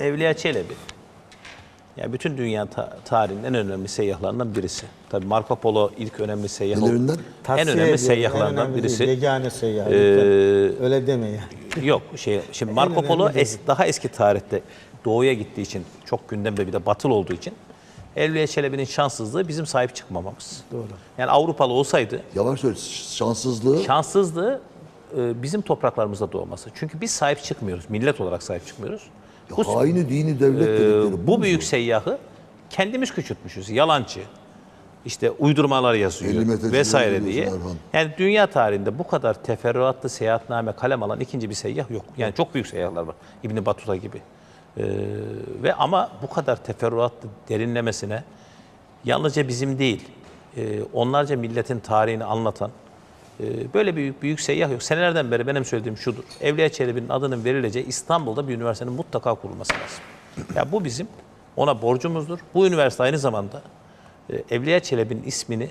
Evliya Çelebi. Yani bütün dünya ta- tarihinin en önemli seyyahlarından birisi. Tabii Marco Polo ilk önemli seyyah. Nelerinden? En önemli ediyorum, seyyahlardan en önemli birisi. Değil, yegane seyyah. Ee. Öyle deme yani. Yok şey şimdi Marco Polo değil. es- daha eski tarihte doğuya gittiği için çok gündemde bir de batıl olduğu için Evliya Çelebi'nin şanssızlığı bizim sahip çıkmamamız. Doğru. Yani Avrupalı olsaydı Yavaş söyle şanssızlığı şanssızlığı e, bizim topraklarımızda doğması. Çünkü biz sahip çıkmıyoruz. Millet olarak sahip çıkmıyoruz. Bu, haini dini devlet e, dedikleri bu büyük seyyahı kendimiz küçültmüşüz. Yalancı. işte uydurmalar 50 yazıyor vesaire diye. Erhan. Yani dünya tarihinde bu kadar teferruatlı seyahatname kalem alan ikinci bir seyyah yok. Yani çok büyük seyyahlar var. İbn Battuta gibi. Ee, ve ama bu kadar teferruatlı derinlemesine yalnızca bizim değil, e, onlarca milletin tarihini anlatan böyle büyük büyük seyyah yok. Senelerden beri benim söylediğim şudur. Evliya Çelebi'nin adının verileceği İstanbul'da bir üniversitenin mutlaka kurulması lazım. Ya bu bizim ona borcumuzdur. Bu üniversite aynı zamanda e, Evliya Çelebi'nin ismini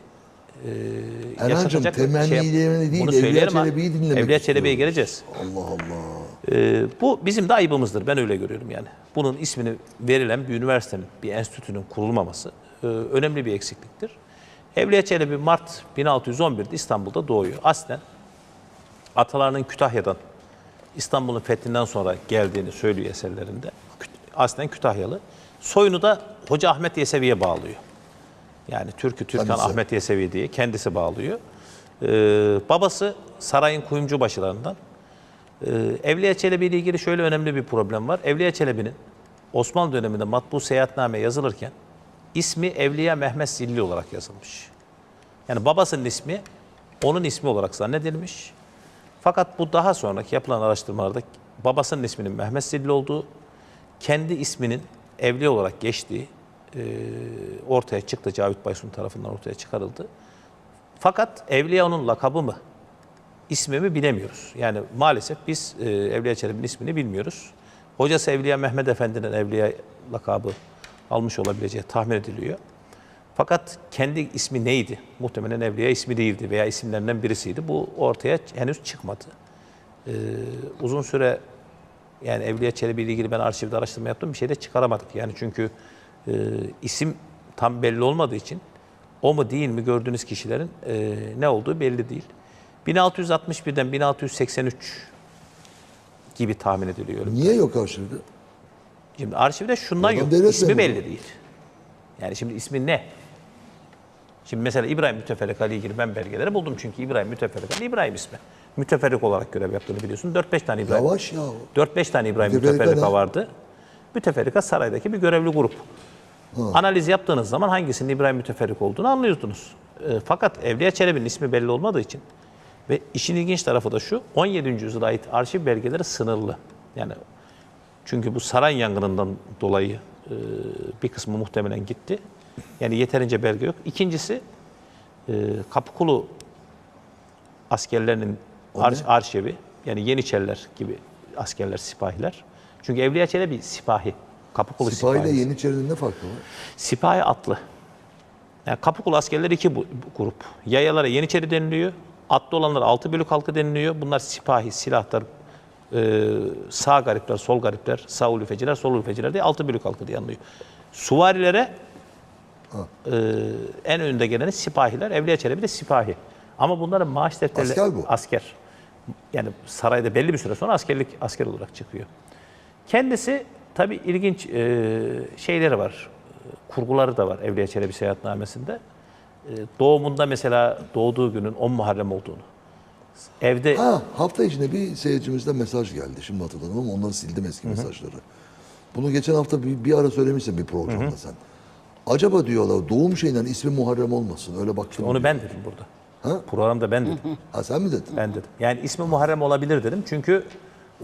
e, yaşatacak temennilerini değil, Bunu Evliya. Çelebi'yi dinlemek Evliya Çelebi'ye geleceğiz. Allah Allah. Ee, bu bizim de ayıbımızdır. Ben öyle görüyorum yani. Bunun ismini verilen bir üniversitenin, bir enstitünün kurulmaması e, önemli bir eksikliktir. Evliya Çelebi Mart 1611'de İstanbul'da doğuyor. Aslen atalarının Kütahya'dan, İstanbul'un fethinden sonra geldiğini söylüyor eserlerinde. Aslen Kütahyalı. Soyunu da Hoca Ahmet Yesevi'ye bağlıyor. Yani Türkü Türkan Kendisi. Ahmet Yesevi diye kendisi bağlıyor. Ee, babası sarayın kuyumcu başlarından. Ee, Evliya Çelebi ile ilgili şöyle önemli bir problem var. Evliya Çelebi'nin Osmanlı döneminde matbu seyahatname yazılırken ismi Evliya Mehmet Zilli olarak yazılmış. Yani babasının ismi onun ismi olarak zannedilmiş. Fakat bu daha sonraki yapılan araştırmalarda babasının isminin Mehmet Zilli olduğu, kendi isminin Evliya olarak geçtiği e, ortaya çıktı. Cavit Baysun tarafından ortaya çıkarıldı. Fakat Evliya onun lakabı mı? ismimi bilemiyoruz. Yani maalesef biz e, Evliya Çelebi'nin ismini bilmiyoruz. Hocası Evliya Mehmet Efendi'nin Evliya lakabı almış olabileceği tahmin ediliyor. Fakat kendi ismi neydi? Muhtemelen Evliya ismi değildi veya isimlerinden birisiydi. Bu ortaya henüz çıkmadı. Ee, uzun süre yani Evliya Çelebi ile ilgili ben arşivde araştırma yaptım bir şey de çıkaramadık. Yani çünkü e, isim tam belli olmadığı için o mu değil mi gördüğünüz kişilerin e, ne olduğu belli değil. 1661'den 1683 gibi tahmin ediliyor. Niye yok arşivde? Şimdi arşivde şundan Adam yok. devlet İsmi memuru. belli değil. Yani şimdi ismi ne? Şimdi mesela İbrahim Müteferrika ile ilgili ben belgeleri buldum çünkü İbrahim Müteferrika'nın İbrahim ismi. Müteferrik olarak görev yaptığını biliyorsun. 4-5 tane İbrahim. Yavaş ya. 4-5 tane İbrahim Müteferrika Müteferrika ne? vardı. Müteferrika saraydaki bir görevli grup. Analiz yaptığınız zaman hangisinin İbrahim Müteferrik olduğunu anlıyorsunuz. E, fakat Evliya Çelebi'nin ismi belli olmadığı için ve işin ilginç tarafı da şu, 17. yüzyıla ait arşiv belgeleri sınırlı. Yani çünkü bu saray yangınından dolayı e, bir kısmı muhtemelen gitti. Yani yeterince belge yok. İkincisi e, Kapıkulu askerlerinin ar- arşivi yani Yeniçeriler gibi askerler, sipahiler. Çünkü Evliya Çelebi sipahi. Kapıkulu Sipahi ile sipahi. Yeniçeri'nin ne farkı var? Sipahi atlı. Yani Kapıkulu askerleri iki bu, bu grup. Yayalara Yeniçeri deniliyor. Atlı olanlar altı bölük halkı deniliyor. Bunlar sipahi, silahtar, e, sağ garipler, sol garipler, sağ ulufeciler, sol ulufeciler diye altı bölük halkı diye anılıyor. Suvarilere e, en önde geleni sipahiler. Evliya Çelebi de sipahi. Ama bunların maaş defterleri... Asker bu. Asker. Yani sarayda belli bir süre sonra askerlik asker olarak çıkıyor. Kendisi tabii ilginç e, şeyleri var. Kurguları da var Evliya Çelebi seyahatnamesinde. E, doğumunda mesela doğduğu günün 10 Muharrem olduğunu. Evde Ha hafta içinde bir seyircimizden mesaj geldi. Şimdi hatırladım ama onları sildim eski mesajları. Bunu geçen hafta bir, bir ara söylemişsin bir programda sen. Acaba diyorlar doğum şeyinden ismi Muharrem olmasın. Öyle baktım. onu ben dedim burada. Ha? Programda ben dedim. Ha sen mi dedin? Ben dedim. Yani ismi Muharrem olabilir dedim. Çünkü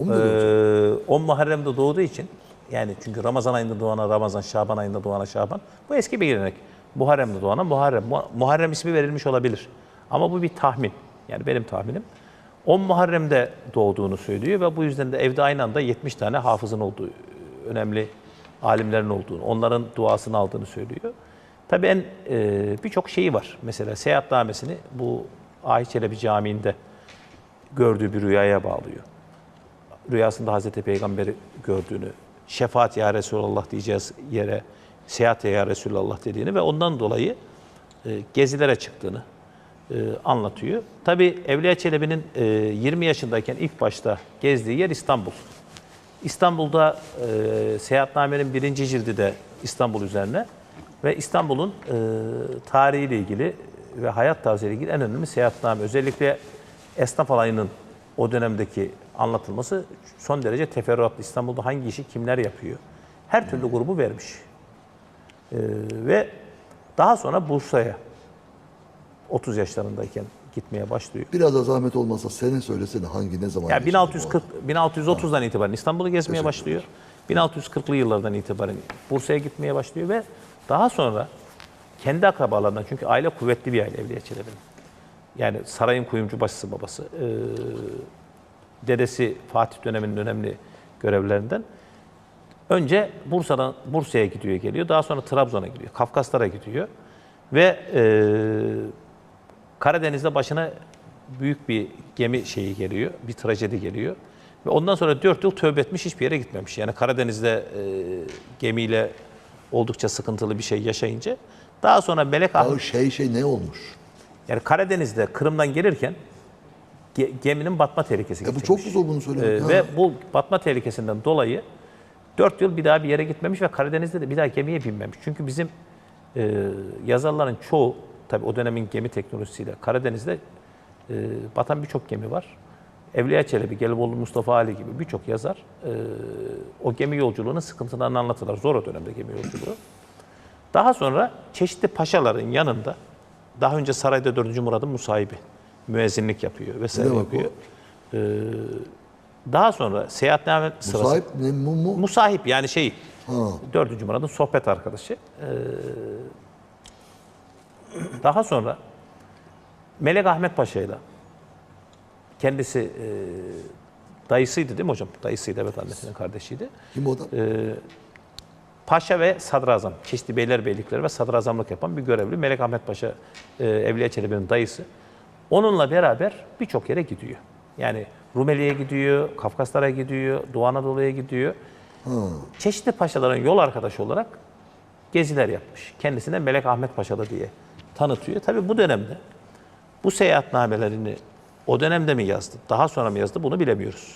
O mu dedi 10 Muharrem'de doğduğu için yani çünkü Ramazan ayında doğana Ramazan, Şaban ayında doğana Şaban. Bu eski bir gelenek. Muharrem'de doğana Muharrem. Mu- Muharrem ismi verilmiş olabilir. Ama bu bir tahmin. Yani benim tahminim. 10 Muharrem'de doğduğunu söylüyor ve bu yüzden de evde aynı anda 70 tane hafızın olduğu, önemli alimlerin olduğunu, onların duasını aldığını söylüyor. Tabii en e, birçok şeyi var. Mesela seyahatnamesini bu Ahi Çelebi Camii'nde gördüğü bir rüyaya bağlıyor. Rüyasında Hazreti Peygamber'i gördüğünü şefaat ya Resulallah diyeceğiz yere seyahat ya Resulallah dediğini ve ondan dolayı e, gezilere çıktığını e, anlatıyor. Tabi Evliya Çelebi'nin e, 20 yaşındayken ilk başta gezdiği yer İstanbul. İstanbul'da e, seyahatnamenin birinci cildi de İstanbul üzerine ve İstanbul'un e, tarihiyle ilgili ve hayat tarzıyla ilgili en önemli seyahatname. Özellikle esnaf alayının o dönemdeki anlatılması son derece teferruatlı. İstanbul'da hangi işi kimler yapıyor? Her türlü grubu vermiş. E, ve daha sonra Bursa'ya 30 yaşlarındayken gitmeye başlıyor. Biraz da zahmet olmasa sene söylesene hangi ne zaman Ya geçti bu 1640 1630'dan itibaren İstanbul'u gezmeye başlıyor. 1640'lı yıllardan itibaren Bursa'ya gitmeye başlıyor ve daha sonra kendi akrabalarından çünkü aile kuvvetli bir aile Evliya Çelebi'nin. Yani sarayın kuyumcu başısı babası. Ee, dedesi Fatih döneminin önemli görevlerinden. Önce Bursa'dan Bursa'ya gidiyor geliyor. Daha sonra Trabzon'a gidiyor. Kafkaslara gidiyor. Ve e, Karadeniz'de başına büyük bir gemi şeyi geliyor. Bir trajedi geliyor. Ve ondan sonra 4 yıl tövbe etmiş hiçbir yere gitmemiş. Yani Karadeniz'de e, gemiyle oldukça sıkıntılı bir şey yaşayınca daha sonra Melek Ahmet şey şey ne olmuş? yani Karadeniz'de Kırım'dan gelirken ge- geminin batma tehlikesi Ya bu çok zor bunu söylemek. Ee, ha. ve bu batma tehlikesinden dolayı 4 yıl bir daha bir yere gitmemiş ve Karadeniz'de de bir daha gemiye binmemiş. Çünkü bizim e, yazarların çoğu tabii o dönemin gemi teknolojisiyle Karadeniz'de e, batan birçok gemi var. Evliya Çelebi, Gelibolu Mustafa Ali gibi birçok yazar e, o gemi yolculuğunun sıkıntılarını anlatırlar. Zor o dönemde gemi yolculuğu. Daha sonra çeşitli paşaların yanında daha önce sarayda 4. Murad'ın musahibi müezzinlik yapıyor vesaire Ne yapıyor. Ee, daha sonra seyahatname sırası Sahip ne mu mu? musahip yani şey Ha. 4. Murad'ın sohbet arkadaşı. Ee, daha sonra Melek Ahmet Paşa'yla kendisi e, dayısıydı değil mi hocam? Dayısıydı evet annesinin kardeşiydi. Kim o adam? Ee, Paşa ve sadrazam, çeşitli beylerbeylikleri ve sadrazamlık yapan bir görevli Melek Ahmet Paşa, e, Evliya Çelebi'nin dayısı. Onunla beraber birçok yere gidiyor. Yani Rumeli'ye gidiyor, Kafkaslara gidiyor, Doğu Anadolu'ya gidiyor. Çeşitli paşaların yol arkadaşı olarak geziler yapmış. Kendisine Melek Ahmet Paşalı diye tanıtıyor. Tabii bu dönemde bu seyahatnamelerini o dönemde mi yazdı, daha sonra mı yazdı bunu bilemiyoruz.